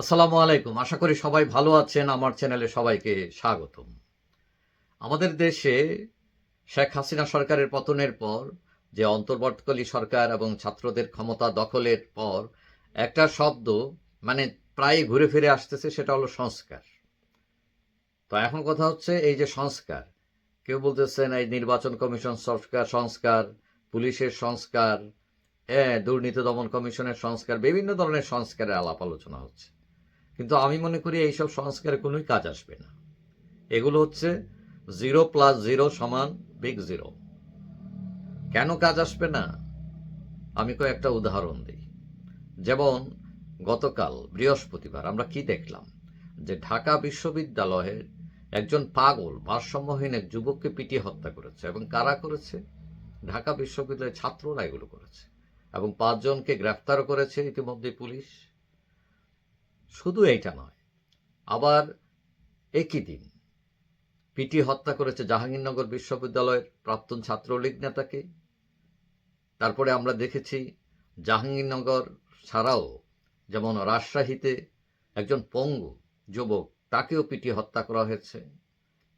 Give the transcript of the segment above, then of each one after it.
আসসালামু আলাইকুম। আশা করি সবাই ভালো আছেন। আমার চ্যানেলে সবাইকে স্বাগতম। আমাদের দেশে শেখ হাসিনা সরকারের পতনের পর, যে অন্তর্বর্তীকালী সরকার এবং ছাত্রদের ক্ষমতা দখলের পর, একটা শব্দ মানে প্রায় ঘুরে ফিরে আসতেছে, সেটা হলো সংস্কার। তো এখন কথা হচ্ছে এই যে সংস্কার। কেউ বলতেছেন এই নির্বাচন কমিশন সংস্কার সংস্কার, পুলিশের সংস্কার দুর্নীতি দমন কমিশনের সংস্কার, বিভিন্ন ধরনের সংস্কারের আলাপ আলোচনা হচ্ছে। কিন্তু আমি মনে করি এইসব সংস্কারে কোনোই কাজ আসবে না। এগুলো হচ্ছে জিরো প্লাস জিরো সমান বিগ জিরো। কেন কাজ আসবে না? আমি কয়েকটা উদাহরণ দিই। যেমন গতকাল, বৃহস্পতিবার, আমরা কি দেখলাম? যে ঢাকা বিশ্ববিদ্যালয়ের একজন পাগল, ভারসাম্যহীন এক যুবককে পিটিয়ে হত্যা করেছে এবং কারা করেছে? ঢাকা বিশ্ববিদ্যালয়ের ছাত্ররা এগুলো করেছে এবং পাঁচজনকে গ্রেফতারও করেছে ইতিমধ্যে পুলিশ। শুধু এইটা নয়, আবার একই দিন পিটি হত্যা করেছে জাহাঙ্গীরনগর বিশ্ববিদ্যালয়ের প্রাক্তন ছাত্রলীগ নেতাকে। তারপরে আমরা দেখেছি জাহাঙ্গীরনগর ছাড়াও যেমন রাজশাহীতে একজন পঙ্গু যুবক, তাকেও পিটি হত্যা করা হয়েছে।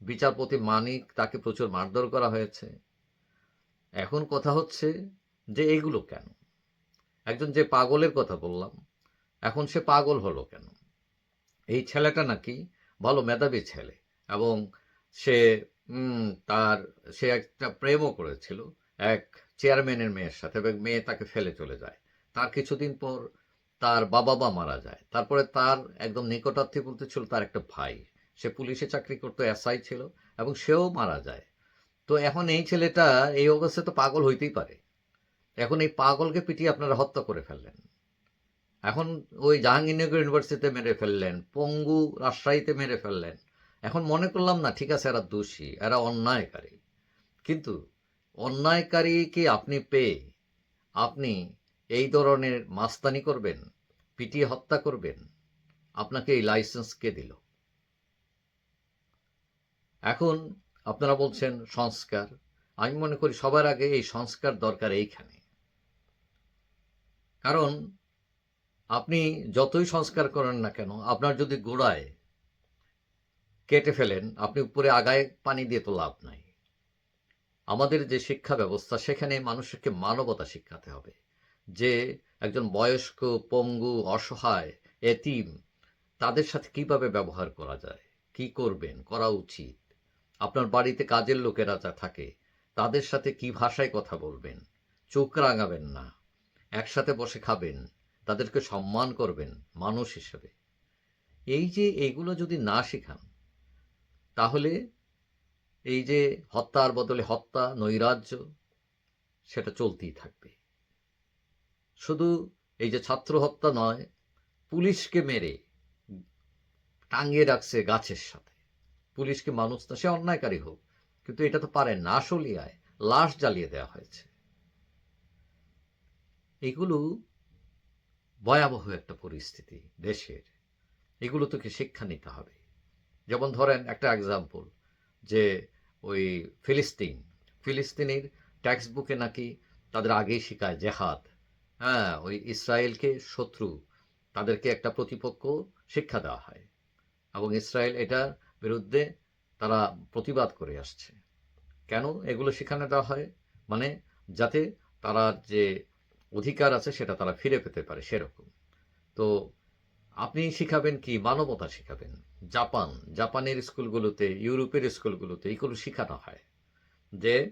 বিচারপতি মানিক তাকে প্রচুর মারধর করা হয়েছে। এখন কথা হচ্ছে যে এইগুলো কেন? একজন যে পাগলের কথা বললাম এখন সে পাগল হলো কেন? এই ছেলেটা নাকি ভালো মেধাবী ছেলে এবং সে তার, সে একটা প্রেমও করেছিল। এক চেয়ারম্যানের মেয়ের সাথে এবং মেয়ে তাকে ফেলে চলে যায়। তার কিছুদিন পর তার বাবা বা মারা যায়। তারপরে তার একদম নিকটার্থী বলতে ছিল তার একটা ভাই। সে পুলিশে চাকরি করতো, এসআই ছিল এবং সেও মারা যায়। তো এখন এই ছেলেটা এই অবস্থায় তো পাগল হইতেই পারে। এখন এই পাগলকে পিটিয়ে আপনারা হত্যা করে ফেললেন। এখন ওই জাহাঙ্গীরনগর ইউনিভার্সিটিতে মেরে ফেললেন, পঙ্গু রাজশাহীতে মেরে ফেললেন। এখন মনে করলাম না, ঠিক আছে, এরা দোষী, এরা অন্যায়কারী। কিন্তু অন্যায়কারীকে আপনি পেয়ে? আপনি এই ধরনের মাস্তানি করবেন, পিটিয়ে হত্যা করবেন? আপনাকে এই লাইসেন্স কে দিল? এখন আপনারা বলছেন সংস্কার। আমি মনে করি সবার আগে এই সংস্কার দরকার এইখানে। কারণ আপনি যতই সংস্কার করেন না কেন, আপনার যদি গোড়ায় কেটে ফেলেন, আপনি উপরে আগায় পানি দিয়ে তো লাভ নাই। আমাদের যে শিক্ষা ব্যবস্থা, সেখানে মানুষকে মানবতা শিখাতে হবে। যে একজন বয়স্ক, পঙ্গু, অসহায়, এতিম, তাদের সাথে কীভাবে ব্যবহার করা যায়, কি করবেন, করা উচিত, আপনার বাড়িতে কাজের লোকেরা যা থাকে, তাদের সাথে কি ভাষায় কথা বলবেন, চোখ রাঙাবেন না, একসাথে বসে খাবেন তাদেরকে সম্মান করবেন মানুষ হিসেবে। এই যে এইগুলো যদি না শেখান, তাহলে এই যে হত্যার বদলে হত্যা, নৈরাজ্য, সেটা চলতেই থাকবে। শুধু এই যে ছাত্র হত্যা নয়, পুলিশকে মেরে টাঙিয়ে রাখছে গাছের সাথে। পুলিশকে মানুষ না সে অন্যায়কারী হোক, কিন্তু এটা তো পারে না সলিয়ায় লাশ জ্বালিয়ে দেওয়া হয়েছে। এগুলো ভয়াবহ একটা পরিস্থিতি দেশের। এগুলো থেকে শিক্ষা নিতে হবে। যেমন ধরেন একটা এক্সাম্পল যে ওই ফিলিস্তিন। ফিলিস্তিনের টেক্সট বুকে নাকি তাদের আগেই শেখায় জেহাদ। হ্যাঁ ওই ইসরায়েলকে শত্রু, তাদেরকে একটা প্রতিপক্ষ শিক্ষা দেওয়া হয়। এবং ইসরায়েল এটার বিরুদ্ধে তারা প্রতিবাদ করে আসছে। কেন এগুলো শেখানো দেওয়া হয়? মানে যাতে তারা যে অধিকার আছে সেটা তারা ফিরে পেতে পারে সেরকম। তো আপনি শিখাবেন কি? মানবতা শিখাবেন। জাপান, জাপানের স্কুলগুলোতে, ইউরোপের স্কুলগুলোতে এইগুলো শেখানো হয়? যে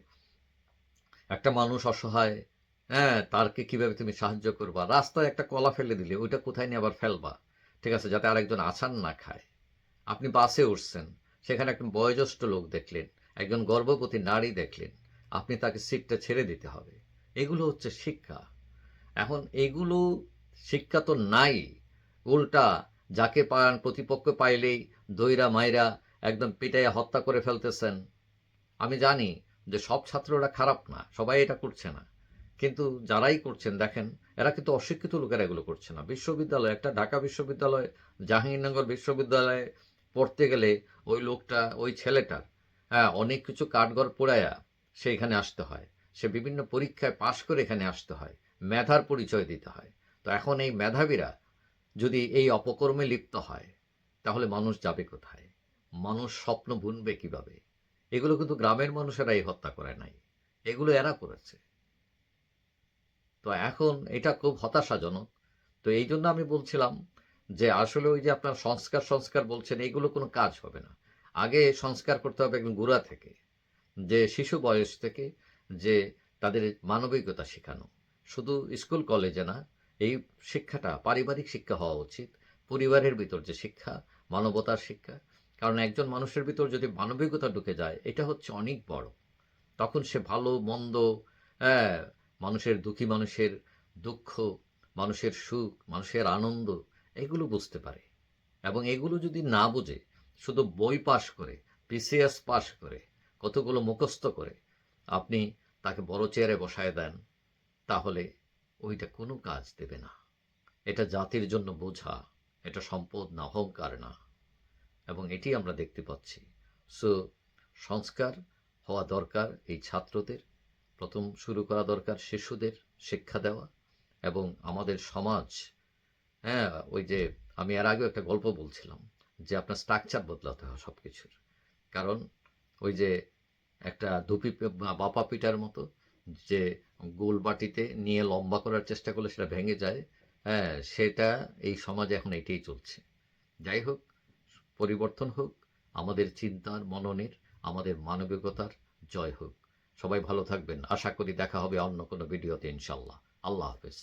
একটা মানুষ অসহায় হ্যাঁ তারকে কীভাবে তুমি সাহায্য করবা? রাস্তায় একটা কলা ফেলে দিলে, ওইটা কোথায় নিয়ে আবার ফেলবা? ঠিক আছে, যাতে আরেকজন আছান না খায়। আপনি বাসে উঠছেন, সেখানে একজন বয়োজ্যেষ্ঠ লোক দেখলেন, একজন গর্ভবতী নারী দেখলেন, আপনি তাকে সিটটা ছেড়ে দিতে হবে। এগুলো হচ্ছে শিক্ষা। এখন এগুলো শিক্ষা তো নাই। উল্টা যাকে পান প্রতিপক্ষ পাইলেই দইরা, মাইরা একদম পিটাইয়া হত্যা করে ফেলতেছেন। আমি জানি যে সব ছাত্ররা খারাপ না, সবাই এটা করছে না। কিন্তু যারাই করছেন, দেখেন, এরা কিন্তু অশিক্ষিত লোকেরা এগুলো করছে না। বিশ্ববিদ্যালয়, একটা ঢাকা বিশ্ববিদ্যালয়, জাহাঙ্গীরনগর বিশ্ববিদ্যালয়ে পড়তে গেলে ওই লোকটা, ওই ছেলেটার হ্যাঁ অনেক কিছু কাঠগড় পোড়ায়া সে এখানে আসতে হয়। সে বিভিন্ন পরীক্ষায় পাশ করে এখানে আসতে হয়। মেধার পরিচয় দিতে হয়। তো এখন এই মেধাবীরা যদি এই অপকর্মে লিপ্ত হয়, তাহলে মানুষ যাবে কোথায়? মানুষ স্বপ্ন বুনবে কীভাবে? এগুলো কিন্তু গ্রামের মানুষেরাই হত্যা করে নাই। এগুলো এরা করেছে। তো এখন এটা খুব হতাশাজনক। তো এই জন্য আমি বলছিলাম যে আসলে ওই যে আপনার সংস্কার সংস্কার বলছেন, এগুলো কোনো কাজ হবে না। আগে সংস্কার করতে হবে একদম গোড়া থেকে, যে শিশু বয়স থেকে যে তাদের মানবিকতা শেখানো। শুধু স্কুল, কলেজে না, এই শিক্ষাটা পারিবারিক শিক্ষা হওয়া উচিত। পরিবারের ভিতর যে শিক্ষা, মানবতার শিক্ষা, কারণ একজন মানুষের ভিতর যদি মানবিকতা ঢুকে যায়, এটা হচ্ছে অনেক বড়। তখন সে ভালো, মন্দ হ্যাঁ মানুষের দুঃখী, মানুষের দুঃখ, মানুষের সুখ, মানুষের আনন্দ, এগুলো বুঝতে পারে। এবং এগুলো যদি না বুঝে, শুধু বই পাশ করে পিসিএস পাশ করে, কতগুলো মুখস্থ করে, আপনি তাকে বড় চেয়ারে বসায় দেন তাহলে ওইটা কোনো কাজ দেবে না। এটা জাতির জন্য বোঝা, এটা সম্পদ না, অহংকার না। এবং এটি আমরা দেখতে পাচ্ছি। সো, সংস্কার হওয়া দরকার এই ছাত্রদের। প্রথম শুরু করা দরকার শিশুদের শিক্ষা দেওয়া এবং আমাদের সমাজ। হ্যাঁ ওই যে আমি এর আগেও একটা গল্প বলছিলাম যে আপনার স্ট্রাকচার বদলাতে হয় সব কিছুর কারণ ওই যে একটা দুপি বাপা পিটার মতো যে গোল বাটিতে নিয়ে লম্বা করার চেষ্টা করলে সেটা ভেঙে যায় হ্যাঁ সেটা এই সমাজে এখন এটাই চলছে। যাই হোক, পরিবর্তন হোক, আমাদের চিন্তার, মননের, আমাদের মানবিকতার জয় হোক। সবাই ভালো থাকবেন। আশা করি দেখা হবে অন্য কোনো ভিডিওতে ইনশাল্লাহ। আল্লাহ হাফেজ।